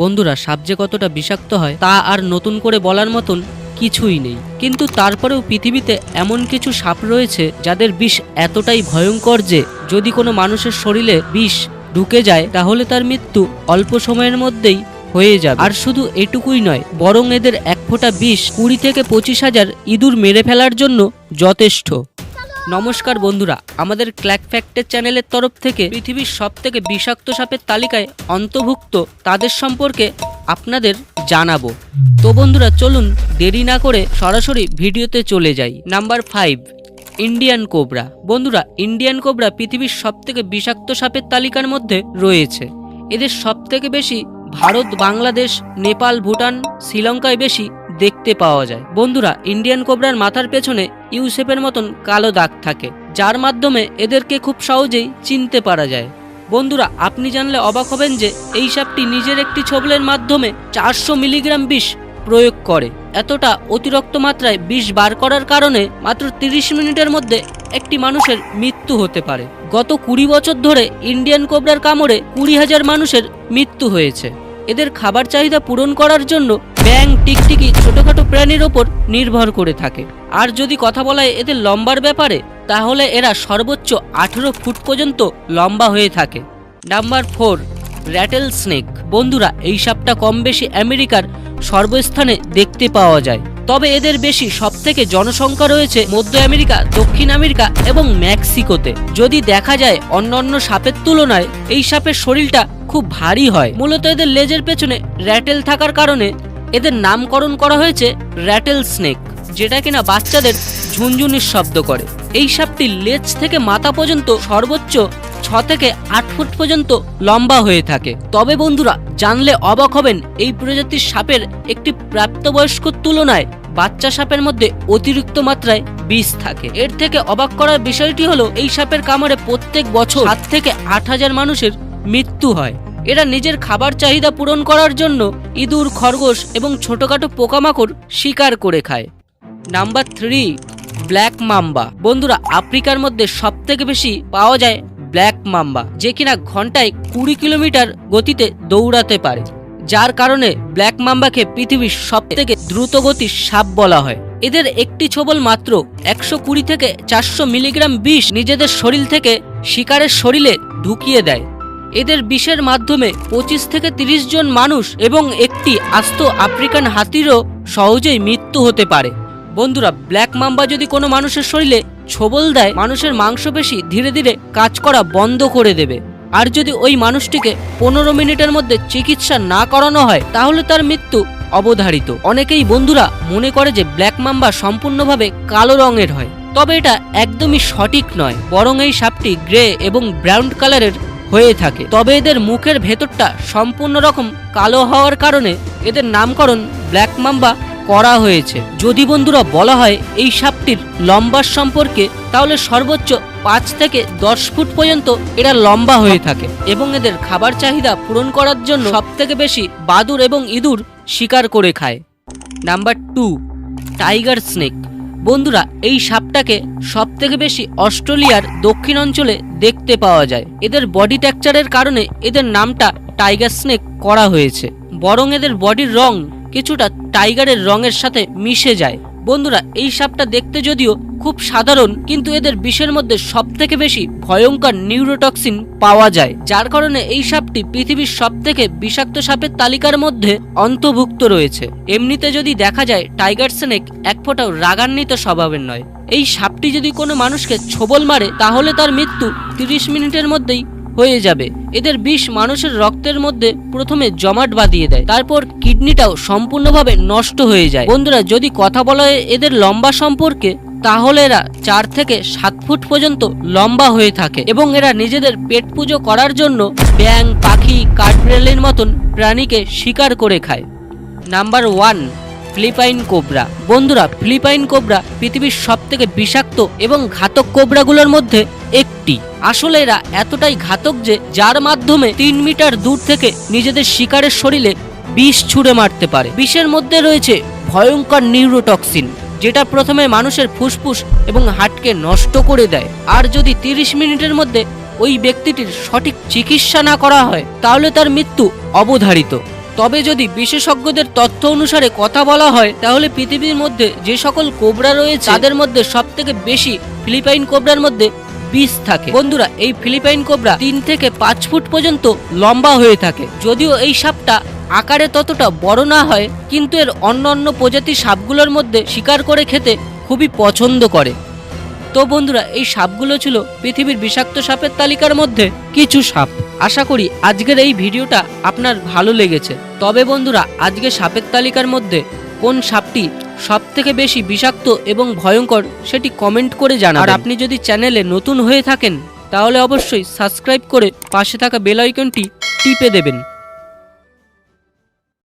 বন্ধুরা, সাপ যে কতটা বিষাক্ত হয় তা আর নতুন করে বলার মতন কিছুই নেই। কিন্তু তারপরেও পৃথিবীতে এমন কিছু সাপ রয়েছে যাদের বিষ এতটাই ভয়ঙ্কর যে, যদি কোনো মানুষের শরীরে বিষ ঢুকে যায়, তাহলে তার মৃত্যু অল্প সময়ের মধ্যেই হয়ে যাবে। আর শুধু এটুকুই নয়, বরং এদের এক ফোঁটা বিষ কুড়ি থেকে পঁচিশ হাজার ইঁদুর মেরে ফেলার জন্য যথেষ্ট। নমস্কার বন্ধুরা, আমাদের ক্ল্যাক ফ্যাক্টের চ্যানেলের তরফ থেকে পৃথিবীর সব থেকে বিষাক্ত সাপের তালিকায় অন্তর্ভুক্ত তাদের সম্পর্কে আপনাদের জানাব। তো বন্ধুরা, চলুন দেরি না করে সরাসরি ভিডিওতে চলে যাই। নাম্বার ফাইভ ইন্ডিয়ান কোবরা বন্ধুরা ইন্ডিয়ান কোবরা পৃথিবীর সব থেকে বিষাক্ত সাপের তালিকার মধ্যে রয়েছে। এদের সব থেকে বেশি ভারত, বাংলাদেশ, নেপাল, ভুটান, শ্রীলঙ্কায় বেশি দেখতে পাওয়া যায়। বন্ধুরা ইন্ডিয়ান কোবরার মাথার পেছনে ইউসেফের মতন কালো দাগ থাকে, যার মাধ্যমে এদেরকে খুব সহজেই চিনতে পারা যায়। বন্ধুরা, আপনি জানলে অবাক হবেন যে এই সাপটি নিজের একটি ছবলের মাধ্যমে চারশো মিলিগ্রাম বিষ প্রয়োগ করে। এতটা অতিরিক্ত মাত্রায় বিষ বার করার কারণে মাত্র তিরিশ মিনিটের মধ্যে একটি মানুষের মৃত্যু হতে পারে। গত কুড়ি বছর ধরে ইন্ডিয়ান কোবরার কামড়ে কুড়ি হাজার মানুষের মৃত্যু হয়েছে। এদের খাবার চাহিদা পূরণ করার জন্য ব্যাং টিকটিকি, ছোটখাটো প্রাণীর ওপর নির্ভর করে থাকে। আর যদি কথা বলায় এদের লম্বার ব্যাপারে, তাহলে এরা সর্বোচ্চ আঠেরো ফুট পর্যন্ত লম্বা হয়ে থাকে। Number four, rattlesnake. বন্ধুরা, এই সাপটা কম বেশি আমেরিকার সর্বস্থানে দেখতে পাওয়া যায়। তবে এদের বেশি সবথেকে জনসংখ্যা রয়েছে মধ্য আমেরিকা, দক্ষিণ আমেরিকা এবং মেক্সিকোতে। যদি দেখা যায় অন্যান্য সাপের তুলনায়, এই সাপের শরীরটা খুব ভারী হয়। মূলত এদের লেজের পেছনে র্যাটেল থাকার কারণে এদের নামকরণ করা হয়েছে র্যাটেল স্নেক, যেটা কিনা বাচ্চাদের ঝুনঝুনির শব্দ করে। এই সাপটি লেজ থেকে মাথা পর্যন্ত সর্বোচ্চ ছ থেকে আট ফুট পর্যন্ত লম্বা হয়ে থাকে। তবে বন্ধুরা, জানলে অবাক হবেন, এই প্রজাতির সাপের একটি প্রাপ্তবয়স্কর তুলনায় বাচ্চা সাপের মধ্যে অতিরিক্ত মাত্রায় বিষ থাকে। এর থেকে অবাক করার বিষয়টি হলো, এই সাপের কামড়ে প্রত্যেক বছর সাত থেকে আট হাজার মানুষের মৃত্যু হয়। এরা নিজের খাবার চাহিদা পূরণ করার জন্য ইঁদুর, খরগোশ এবং ছোটখাটো পোকামাকড় শিকার করে খায়। Number three, black mamba. বন্ধুরা, আফ্রিকার মধ্যে সব থেকে বেশি পাওয়া যায় ব্ল্যাক মাম্বা, যে কিনা ঘন্টায় কুড়ি কিলোমিটার গতিতে দৌড়াতে পারে। যার কারণে ব্ল্যাক মাম্বাকে পৃথিবীর সব থেকে দ্রুত গতির সাপ বলা হয়। এদের একটি ছবল মাত্র একশো কুড়ি থেকে চারশো মিলিগ্রাম বিষ নিজেদের শরীর থেকে শিকারের শরীরে ঢুকিয়ে দেয়। এদের বিষের মাধ্যমে পঁচিশ থেকে তিরিশ জন মানুষ এবং একটি আস্ত আফ্রিকান হাতিরও সহজেই মৃত্যু হতে পারে। বন্ধুরা, ব্ল্যাক মাম্বা যদি কোনো মানুষের শরীরে ছোবল দেয়, মানুষের মাংসপেশি ধীরে ধীরে কাজ করা বন্ধ করে দেবে। আর যদি ওই মানুষটিকে পনেরো মিনিটের মধ্যে চিকিৎসা না করানো হয়, তাহলে তার মৃত্যু অবধারিত। অনেকেই বন্ধুরা মনে করে যে ব্ল্যাক মাম্বা সম্পূর্ণভাবে কালো রঙের হয়। তবে এটা একদমই সঠিক নয়, বরং এই সাপটি গ্রে এবং ব্রাউন কালারের হয়ে থাকে। তবে এদের মুখের ভেতরটা সম্পূর্ণ রকম কালো হওয়ার কারণে এদের নামকরণ ব্ল্যাক মাম্বা করা হয়েছে। যদি বন্ধুরা বলা হয় এই সাপটির লম্বার সম্পর্কে, তাহলে সর্বোচ্চ পাঁচ থেকে দশ ফুট পর্যন্ত এরা লম্বা হয়ে থাকে এবং এদের খাবার চাহিদা পূরণ করার জন্য সব থেকে বেশি বাদুর এবং ইঁদুর শিকার করে খায়। Number two, tiger snake. বন্ধুরা, এই সাপটাকে সব থেকে বেশি অস্ট্রেলিয়ার দক্ষিণ অঞ্চলে দেখতে পাওয়া যায়। এদের বডি টেক্সচারের কারণে এদের নামটা টাইগার স্নেক করা হয়েছে। বরং এদের বডির রং কিছুটা টাইগারের রঙের সাথে মিশে যায়। বন্ধুরা, এই সাপটা দেখতে যদিও খুব সাধারণ, কিন্তু এদের বিষের মধ্যে সব থেকে বেশি ভয়ঙ্কর নিউরোটক্সিন পাওয়া যায়, যার কারণে এই সাপটি পৃথিবীর সব থেকে বিষাক্ত সাপের তালিকার মধ্যে অন্তর্ভুক্ত রয়েছে। এমনিতে যদি দেখা যায়, টাইগার স্নেক এক ফোঁটাও রাগান্বিত স্বভাবের নয়। এই সাপটি যদি কোনো মানুষকে ছোবল মারে, তাহলে তার মৃত্যু তিরিশ মিনিটের মধ্যেই হয়ে যাবে। এদের বিষ মানুষের রক্তের মধ্যে প্রথমে জমাট বাঁধিয়ে দেয়, তারপর কিডনিটাও সম্পূর্ণভাবে নষ্ট হয়ে যায়। বন্ধুরা, যদি কথা বলা হয় এদের লম্বা সম্পর্কে, তাহলে এরা চার থেকে সাত ফুট পর্যন্ত লম্বা হয়ে থাকে এবং এরা নিজেদের পেট পুজো করার জন্য ব্যাং পাখি, কাঠবিড়ালির মতন প্রাণীকে শিকার করে খায়। Number one Philippine cobra. বন্ধুরা, ফিলিপাইন কোবরা পৃথিবীর সব থেকে বিষাক্ত এবং ঘাতক কোবরাগুলোর মধ্যে একটি। আসলে এরা এতটাই ঘাতক যে যার মাধ্যমে তিন মিটার দূর থেকে নিজেদের শিকারের শরীরে বিষ ছুঁড়ে মারতে পারে। বিষের মধ্যে রয়েছে ভয়ঙ্কর নিউরোটক্সিন, যেটা প্রথমে মানুষের ফুসফুস এবং হার্টকে নষ্ট করে দেয়। আর যদি তিরিশ মিনিটের মধ্যে ওই ব্যক্তিটির সঠিক চিকিৎসা না করা হয়, তাহলে তার মৃত্যু অবধারিত। তবে যদি বিশেষজ্ঞদের তথ্য অনুসারে কথা বলা হয়, তাহলে পৃথিবীর মধ্যে যে সকল কোবরা রয়েছে, তাদের মধ্যে সব থেকে বেশি ফিলিপাইন কোবরার মধ্যে বিষ থাকে। বন্ধুরা, এই ফিলিপাইন কোবরা তিন থেকে পাঁচ ফুট পর্যন্ত লম্বা হয়ে থাকে। যদিও এই সাপটা আকারে ততটা বড় না হয়, কিন্তু এর অন্য অন্য প্রজাতির সাপগুলোর মধ্যে শিকার করে খেতে খুবই পছন্দ করে। তো বন্ধুরা, এই সাপগুলো ছিল পৃথিবীর বিষাক্ত সাপের তালিকার মধ্যে কিছু সাপ। আশা করি আজকের এই ভিডিওটা আপনার ভালো লেগেছে। তবে বন্ধুরা, আজকে সাপের তালিকার মধ্যে কোন সাপটি সব থেকে বেশি বিষাক্ত এবং ভয়ঙ্কর সেটি কমেন্ট করে জানান আর আপনি যদি চ্যানেলে নতুন হয়ে থাকেন, তাহলে অবশ্যই সাবস্ক্রাইব করে পাশে থাকা বেল আইকনটি টিপে দেবেন।